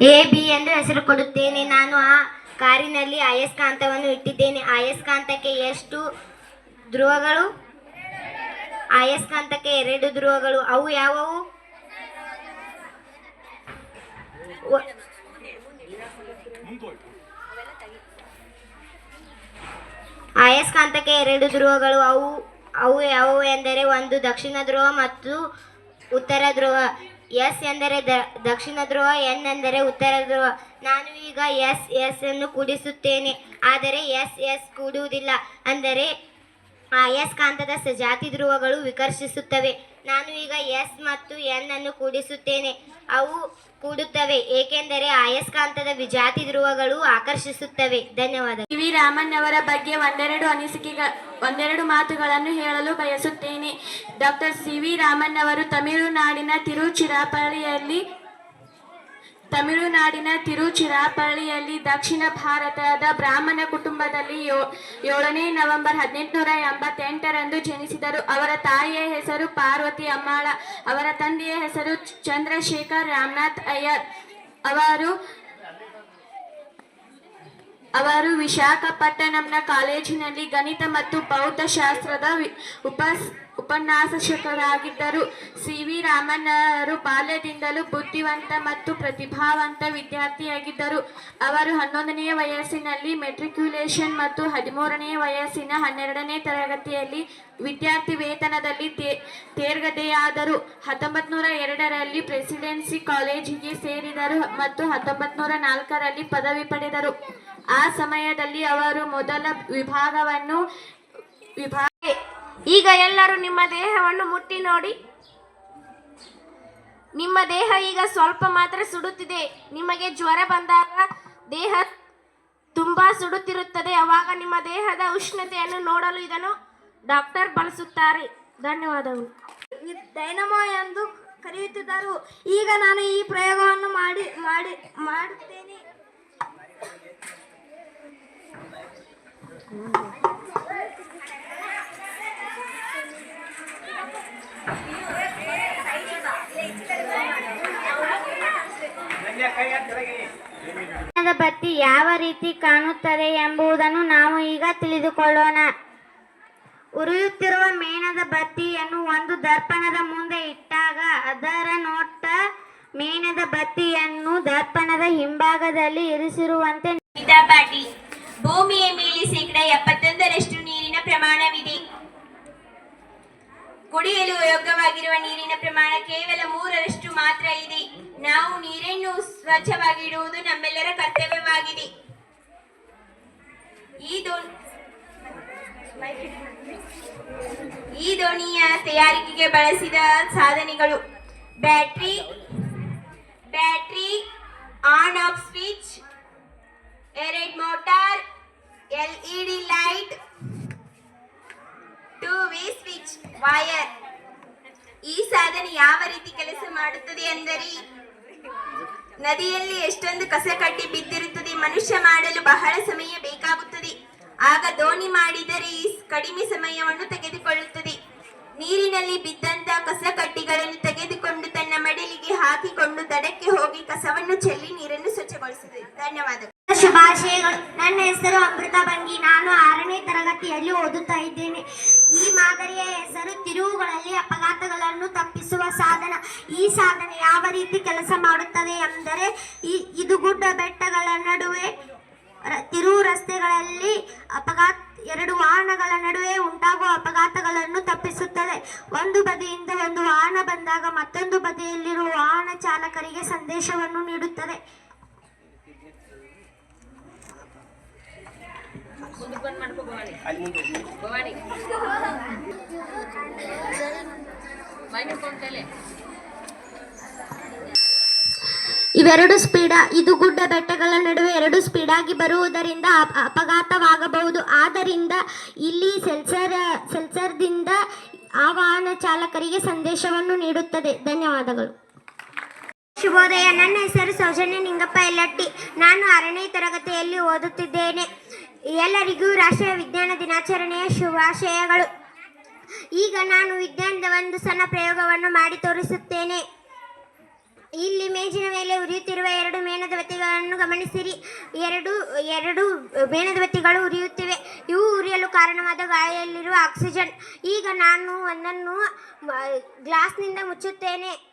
A B ಎಂದು ಹೆಸರು ಕೊಡುತ್ತೇನೆ. ನಾನು ಆ ಕಾರಿನಲ್ಲಿ ಅಯಸ್ಕಾಂತವನ್ನು ಇಟ್ಟಿದ್ದೇನೆ. ಆಯಸ್ಕಾಂತಕ್ಕೆ ಎಷ್ಟು ಧ್ರುವಗಳು? ಆಯಸ್ಕಾಂತಕ್ಕೆ ಎರಡು ಧ್ರುವಗಳು. ಅವು ಯಾವುವು? ಆಯಸ್ಕಾಂತಕ್ಕೆ ಎರಡು ಧ್ರುವಗಳು. ಅವು ಅವು ಯಾವುವು ಎಂದರೆ ಒಂದು ದಕ್ಷಿಣ ಧ್ರುವ ಮತ್ತು ಉತ್ತರ ಧ್ರುವ. ಎಸ್ ಎಂದರೆ ದಕ್ಷಿಣ ಧ್ರುವ, ಎನ್ ಎಂದರೆ ಉತ್ತರ ಧ್ರುವ. ನಾನು ಈಗ ಎಸ್ ಎಸ್ ಅನ್ನು ಕೂಡಿಸುತ್ತೇನೆ. ಆದರೆ ಎಸ್ ಎಸ್ ಕೂಡುವುದಿಲ್ಲ. ಅಂದರೆ ಅಯಸ್ಕಾಂತದ ಸಜಾತಿ ಧ್ರುವಗಳು ವಿಕರ್ಷಿಸುತ್ತವೆ. ನಾನು ಈಗ ಎಸ್ ಮತ್ತು ಎನ್ ಅನ್ನು ಕೂಡಿಸುತ್ತೇನೆ. ಅವು ಕೂಡುತ್ತವೆ. ಏಕೆಂದರೆ ಅಯಸ್ಕಾಂತದ ವಿಜಾತಿ ಧ್ರುವಗಳು ಆಕರ್ಷಿಸುತ್ತವೆ. ಧನ್ಯವಾದ ವಿ, ರಾಮನ್ ಅವರ ಬಗ್ಗೆ ಒಂದೆರಡು ಅನಿಸಿಕೆಗಳ ಒಂದೆರಡು ಮಾತುಗಳನ್ನು ಹೇಳಲು ಬಯಸುತ್ತೇನೆ. ಡಾಕ್ಟರ್ ಸಿ ವಿ ರಾಮನ್ ಅವರು ತಮಿಳುನಾಡಿನ ತಿರುಚಿರಾಪಳ್ಳಿಯಲ್ಲಿ ತಮಿಳುನಾಡಿನ ತಿರುಚಿರಾಪಳ್ಳಿಯಲ್ಲಿ ದಕ್ಷಿಣ ಭಾರತದ ಬ್ರಾಹ್ಮಣ ಕುಟುಂಬದಲ್ಲಿ ಏಳನೇ ನವೆಂಬರ್ ಹದಿನೆಂಟುನೂರ ಎಂಬತ್ತೆಂಟರಂದು ಜನಿಸಿದರು. ಅವರ ತಾಯಿಯ ಹೆಸರು ಪಾರ್ವತಿ ಅಮ್ಮಾಳ. ಅವರ ತಂದೆಯ ಹೆಸರು ಚಂದ್ರಶೇಖರ್ ರಾಮನಾಥ್ ಅಯ್ಯರ್. ಅವರು ಅವರು ವಿಶಾಖಪಟ್ಟಣಂನ ಕಾಲೇಜಿನಲ್ಲಿ ಗಣಿತ ಮತ್ತು ಭೌತಶಾಸ್ತ್ರದ ಉಪಸ್, ಉಪನ್ಯಾಸಕರಾಗಿದ್ದರು. ಸಿ ವಿ ರಾಮಣ್ಣರು ಬಾಲ್ಯದಿಂದಲೂ ಬುದ್ಧಿವಂತ ಮತ್ತು ಪ್ರತಿಭಾವಂತ ವಿದ್ಯಾರ್ಥಿಯಾಗಿದ್ದರು. ಅವರು ಹನ್ನೊಂದನೆಯ ವಯಸ್ಸಿನಲ್ಲಿ ಮೆಟ್ರಿಕ್ಯುಲೇಷನ್ ಮತ್ತು ಹದಿಮೂರನೆಯ ವಯಸ್ಸಿನ ಹನ್ನೆರಡನೇ ತರಗತಿಯಲ್ಲಿ ವಿದ್ಯಾರ್ಥಿ ವೇತನದಲ್ಲಿ ತೇ- ತೇರ್ಗಡೆಯಾದರು ಹತ್ತೊಂಬತ್ತು ನೂರ ಎರಡರಲ್ಲಿ ಪ್ರೆಸಿಡೆನ್ಸಿ ಕಾಲೇಜಿಗೆ ಸೇರಿದರು ಮತ್ತು ಹತ್ತೊಂಬತ್ತು ನೂರ ನಾಲ್ಕರಲ್ಲಿ ಪದವಿ ಪಡೆದರು. ಆ ಸಮಯದಲ್ಲಿ ಅವರು ಮೊದಲ ವಿಭಾಗವನ್ನು ವಿಭಾಗ ಈಗ ಎಲ್ಲರೂ ನಿಮ್ಮ ದೇಹವನ್ನು ಮುಟ್ಟಿ ನೋಡಿ. ನಿಮ್ಮ ದೇಹ ಈಗ ಸ್ವಲ್ಪ ಮಾತ್ರ ಸುಡುತ್ತಿದೆ. ನಿಮಗೆ ಜ್ವರ ಬಂದಾಗ ದೇಹ ತುಂಬಾ ಸುಡುತ್ತಿರುತ್ತದೆ. ಅವಾಗ ನಿಮ್ಮ ದೇಹದ ಉಷ್ಣತೆಯನ್ನು ನೋಡಲು ಇದನ್ನು ಡಾಕ್ಟರ್ ಬಳಸುತ್ತಾರೆ. ಧನ್ಯವಾದಗಳು. ಡೈನಮೋ ಎಂದು ಕರೆಯುತ್ತಿದ್ದರು. ಈಗ ನಾನು ಈ ಪ್ರಯೋಗವನ್ನು ಮಾಡಿ ಮಾಡಿ ಮಾಡುತ್ತೇನೆ. ಬತ್ತಿ ಯಾವ ರೀತಿ ಕಾಣುತ್ತದೆ ಎಂಬುದನ್ನು ನಾವು ಈಗ ತಿಳಿದುಕೊಳ್ಳೋಣ. ಉರಿಯುತ್ತಿರುವ ಮೇಣದ ಬತ್ತಿಯನ್ನು ಒಂದು ದರ್ಪಣದ ಮುಂದೆ ಇಟ್ಟಾಗ ಅದರ ನೋಟ ಮೇಣದ ಬತ್ತಿಯನ್ನು ದರ್ಪಣದ ಹಿಂಭಾಗದಲ್ಲಿ ಇರಿಸಿರುವಂತೆ ಭೂಮಿಯ ಮೇಲೆ ಶೇಕಡ ಎಪ್ಪತ್ತೊಂದರಷ್ಟು ನೀರಿನ ಪ್ರಮಾಣವಿದೆ. ಕುಡಿಯಲು ಯೋಗ್ಯವಾಗಿರುವ ನೀರಿನ ಪ್ರಮಾಣ ಕೇವಲ ಮೂರರಷ್ಟು ಮಾತ್ರ ಇದೆ. ನಾವು ನೀರನ್ನು ಸ್ವಚ್ಛವಾಗಿಡುವುದು ನಮ್ಮೆಲ್ಲರ ಕರ್ತವ್ಯವಾಗಿದೆ. ಈ ದೋಣಿಯ ತಯಾರಿಕೆಗೆ ಬಳಸಿದ ಸಾಧನೆಗಳು. Battery battery on, off, switch ಏರೆಡ್ motor LED light two V switch wire ಈ ಸಾಧನೆ ಯಾವ ರೀತಿ ಕೆಲಸ ಮಾಡುತ್ತದೆ ಎಂದರೆ, ನದಿಯಲ್ಲಿ ಎಷ್ಟೊಂದು ಕಸ ಕಟ್ಟಿ ಬಿದ್ದಿರುತ್ತದೆ, ಮನುಷ್ಯ ಮಾಡಲು ಬಹಳ ಸಮಯ ಬೇಕಾಗುತ್ತದೆ. ಆಗ ದೋಣಿ ಮಾಡಿದರೆ ಈ ಕಡಿಮೆ ಸಮಯವನ್ನು ತೆಗೆದುಕೊಳ್ಳುತ್ತದೆ. ನೀರಿನಲ್ಲಿ ಬಿದ್ದಂತ ಕಸ ಕಟ್ಟಿಗಳನ್ನು ತೆಗೆದುಕೊಂಡು ತನ್ನ ಮಡಿಲಿಗೆ ಹಾಕಿಕೊಂಡು ದಡಕ್ಕೆ ಹೋಗಿ ಕಸವನ್ನು ಚೆಲ್ಲಿ ನೀರನ್ನು ಸ್ವಚ್ಛಗೊಳಿಸುತ್ತದೆ. ಧನ್ಯವಾದಗಳು. ಹೆಸರು ಅಮೃತ ಬಂಗಿ ನಾನು ಆರನೇ ತರಗತಿಯಲ್ಲಿ ಓದುತ್ತಾ ಇದ್ದೇನೆ. ಈ ಮಾದರಿಯ ಹೆಸರು ತಿರುವುಗಳಲ್ಲಿ ಅಪಘಾತಗಳನ್ನು ತಪ್ಪಿಸುವ ಸಾಧನ. ಈ ಸಾಧನ ಯಾವ ರೀತಿ ಕೆಲಸ ಮಾಡುತ್ತದೆ ಎಂದರೆ, ಈ ಇದು ಗುಡ್ಡ ಬೆಟ್ಟಗಳ ನಡುವೆ ತಿರು ರಸ್ತೆಗಳಲ್ಲಿ ಅಪಘಾತ, ಎರಡು ವಾಹನಗಳ ನಡುವೆ ಉಂಟಾಗುವ ಅಪಘಾತಗಳನ್ನು ತಪ್ಪಿಸುತ್ತದೆ. ಒಂದು ಬದಿಯಿಂದ ಒಂದು ವಾಹನ ಬಂದಾಗ ಮತ್ತೊಂದು ಬದಿಯಲ್ಲಿರುವ ವಾಹನ ಚಾಲಕರಿಗೆ ಸಂದೇಶವನ್ನು ನೀಡುತ್ತದೆ. ಇವೆರಡು ಸ್ಪೀಡ, ಇದು ಗುಡ್ಡ ಬೆಟ್ಟಗಳ ನಡುವೆ ಎರಡು ಸ್ಪೀಡ್ ಆಗಿ ಬರುವುದರಿಂದ ಅಪ- ಅಪಘಾತವಾಗಬಹುದು. ಆದ್ದರಿಂದ ಇಲ್ಲಿ ಸೆಲ್ಸರ್ ಸೆಲ್ಸರ್ದಿಂದ ಆ ವಾಹನ ಚಾಲಕರಿಗೆ ಸಂದೇಶವನ್ನು ನೀಡುತ್ತದೆ. ಧನ್ಯವಾದಗಳು. ಶುಭೋದಯ. ನನ್ನ ಹೆಸರು ಸೌಜನ್ಯ ನಿಂಗಪ್ಪ ಎಲ್ಲಟ್ಟಿ. ನಾನು ಆರನೇ ತರಗತಿಯಲ್ಲಿ ಓದುತ್ತಿದ್ದೇನೆ. ಎಲ್ಲರಿಗೂ ರಾಷ್ಟ್ರೀಯ ವಿಜ್ಞಾನ ದಿನಾಚರಣೆಯ ಶುಭಾಶಯಗಳು. ಈಗ ನಾನು ವಿಜ್ಞಾನದ ಒಂದು ಸಣ್ಣ ಪ್ರಯೋಗವನ್ನು ಮಾಡಿ ತೋರಿಸುತ್ತೇನೆ. ಇಲ್ಲಿ ಮೇಜಿನ ಮೇಲೆ ಉರಿಯುತ್ತಿರುವ ಎರಡು ಮೇಣದ ಬತ್ತಿಗಳನ್ನು ಗಮನಿಸಿರಿ. ಎರಡು ಎರಡು ಮೇಣದ ಬತ್ತಿಗಳು ಉರಿಯುತ್ತಿವೆ. ಇವು ಉರಿಯಲು ಕಾರಣವಾದ ಗಾಳಿಯಲ್ಲಿರುವ ಆಕ್ಸಿಜನ್. ಈಗ ನಾನು ಒಂದನ್ನು ಗ್ಲಾಸ್ನಿಂದ ಮುಚ್ಚುತ್ತೇನೆ.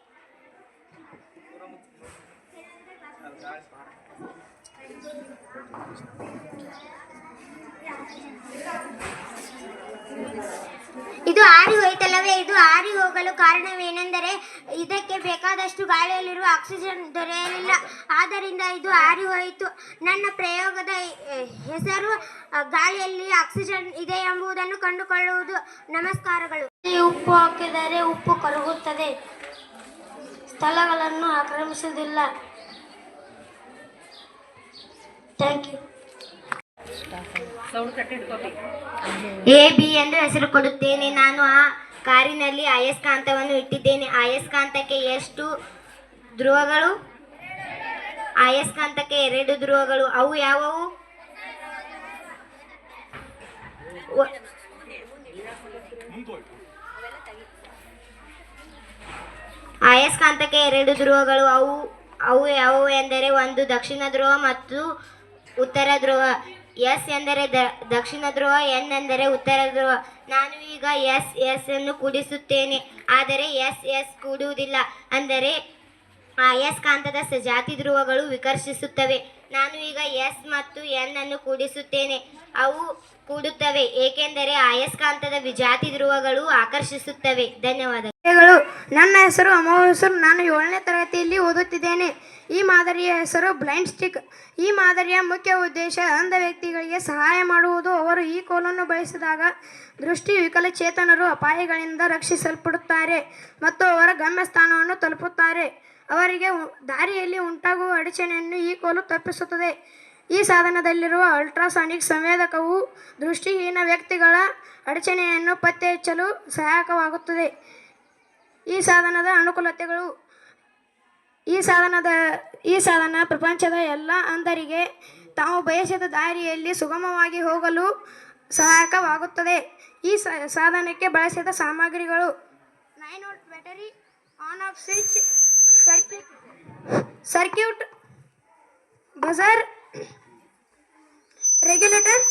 ಇದು ಆರಿ ಹೋಯ್ತಲ್ಲವೇ? ಇದು ಆರಿ ಹೋಗಲು ಕಾರಣವೇನೆಂದರೆ ಇದಕ್ಕೆ ಬೇಕಾದಷ್ಟು ಗಾಳಿಯಲ್ಲಿರುವ ಆಕ್ಸಿಜನ್ ದೊರೆಯಲಿಲ್ಲ. ಆದ್ದರಿಂದ ಇದು ಆರಿ ಹೋಯಿತು. ನನ್ನ ಪ್ರಯೋಗದ ಹೆಸರು ಗಾಳಿಯಲ್ಲಿ ಆಕ್ಸಿಜನ್ ಇದೆ ಎಂಬುದನ್ನು ಕಂಡುಕೊಳ್ಳುವುದು. ನಮಸ್ಕಾರಗಳು. ಉಪ್ಪು ಹಾಕಿದರೆ ಉಪ್ಪು ಕರಗುತ್ತದೆ. ಸ್ಥಳಗಳನ್ನು ಆಕ್ರಮಿಸುವುದಿಲ್ಲ. Thank you. ಎ, ಬಿ ಎಂದು ಹೆಸರು ಕೊಡುತ್ತೇನೆ. ನಾನು ಆ ಕಾರಿನಲ್ಲಿ ಅಯಸ್ಕಾಂತವನ್ನು ಇಟ್ಟಿದ್ದೇನೆ. ಅಯಸ್ಕಾಂತಕ್ಕೆ ಎಷ್ಟು ಧ್ರುವಗಳು? ಅಯಸ್ಕಾಂತಕ್ಕೆ ಎರಡು ಧ್ರುವಗಳು. ಅವು ಯಾವುವು? ಆಯಸ್ಕಾಂತಕ್ಕೆ ಎರಡು ಧ್ರುವಗಳು. ಅವು ಅವು ಯಾವುವು ಎಂದರೆ ಒಂದು ದಕ್ಷಿಣ ಧ್ರುವ ಮತ್ತು ಉತ್ತರ ಧ್ರುವ. ಎಸ್ ಎಂದರೆ ದಕ್ಷಿಣ ಧ್ರುವ, ಎನ್ ಎಂದರೆ ಉತ್ತರ ಧ್ರುವ. ನಾನು ಈಗ ಎಸ್ ಎಸ್ ಅನ್ನು ಕೂಡಿಸುತ್ತೇನೆ. ಆದರೆ ಎಸ್ ಎಸ್ ಕೂಡುವುದಿಲ್ಲ. ಅಂದರೆ ಅಯಸ್ಕಾಂತದ ಸಜಾತಿ ಧ್ರುವಗಳು ವಿಕರ್ಷಿಸುತ್ತವೆ. ನಾನು ಈಗ ಎಸ್ ಮತ್ತು ಎನ್ ಅನ್ನು ಕೂಡಿಸುತ್ತೇನೆ. ಅವು ಕೂಡುತ್ತವೆ. ಏಕೆಂದರೆ ಆಯಸ್ಕಾಂತದ ವಿಜಾತಿ ಧ್ರುವಗಳು ಆಕರ್ಷಿಸುತ್ತವೆ. ಧನ್ಯವಾದಗಳು. ನನ್ನ ಹೆಸರು ಹೆಸರು ನಾನು ಏಳನೇ ತರಗತಿಯಲ್ಲಿ ಓದುತ್ತಿದ್ದೇನೆ. ಈ ಮಾದರಿಯ ಹೆಸರು ಬ್ಲೈಂಡ್ ಸ್ಟಿಕ್. ಈ ಮಾದರಿಯ ಮುಖ್ಯ ಉದ್ದೇಶ ಅಂಧ ವ್ಯಕ್ತಿಗಳಿಗೆ ಸಹಾಯ ಮಾಡುವುದು. ಅವರು ಈ ಕೋಲನ್ನು ಬಳಸಿದಾಗ ದೃಷ್ಟಿ ವಿಕಲಚೇತನರು ಅಪಾಯಗಳಿಂದ ರಕ್ಷಿಸಲ್ಪಡುತ್ತಾರೆ ಮತ್ತು ಅವರ ಗಮ್ಯಸ್ಥಾನವನ್ನು ತಲುಪುತ್ತಾರೆ. ಅವರಿಗೆ ದಾರಿಯಲ್ಲಿ ಉಂಟಾಗುವ ಅಡಚಣೆಯನ್ನು ಈ ಕೋಲು ತಪ್ಪಿಸುತ್ತದೆ. ಈ ಸಾಧನದಲ್ಲಿರುವ ಅಲ್ಟ್ರಾಸಾನಿಕ್ ಸಂವೇದಕವು ದೃಷ್ಟಿಹೀನ ವ್ಯಕ್ತಿಗಳ ಅಡಚಣೆಯನ್ನು ಪತ್ತೆ ಹಚ್ಚಲು ಸಹಾಯಕವಾಗುತ್ತದೆ. ಈ ಸಾಧನದ ಅನುಕೂಲತೆಗಳು ಈ ಸಾಧನದ, ಈ ಸಾಧನ ಪ್ರಪಂಚದ ಎಲ್ಲ ಅಂಧರಿಗೆ ತಾವು ಬಯಸಿದ ದಾರಿಯಲ್ಲಿ ಸುಗಮವಾಗಿ ಹೋಗಲು ಸಹಾಯಕವಾಗುತ್ತದೆ. ಈ ಸಾಧನಕ್ಕೆ ಬಳಸಿದ ಸಾಮಗ್ರಿಗಳು nine volt battery, on, off, switch, circuit circuit, buzzer, regulator,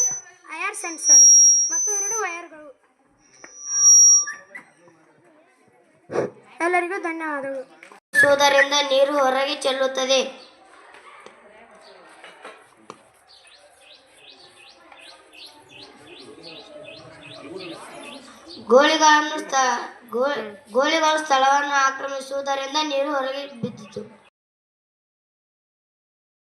IR sensor ಮತ್ತು ಎರಡು ವಯರ್ಗಳು ಎಲ್ಲರಿಗೂ ಧನ್ಯವಾದಗಳು. ಸುವುದರಿಂದ ನೀರು ಹೊರಗೆ ಚೆಲ್ಲುತ್ತದೆ. ಗೋಳಿಗಳನ್ನು ಗೋಳಿಗಳು ಸ್ಥಳವನ್ನು ಆಕ್ರಮಿಸುವುದರಿಂದ ನೀರು ಹೊರಗೆ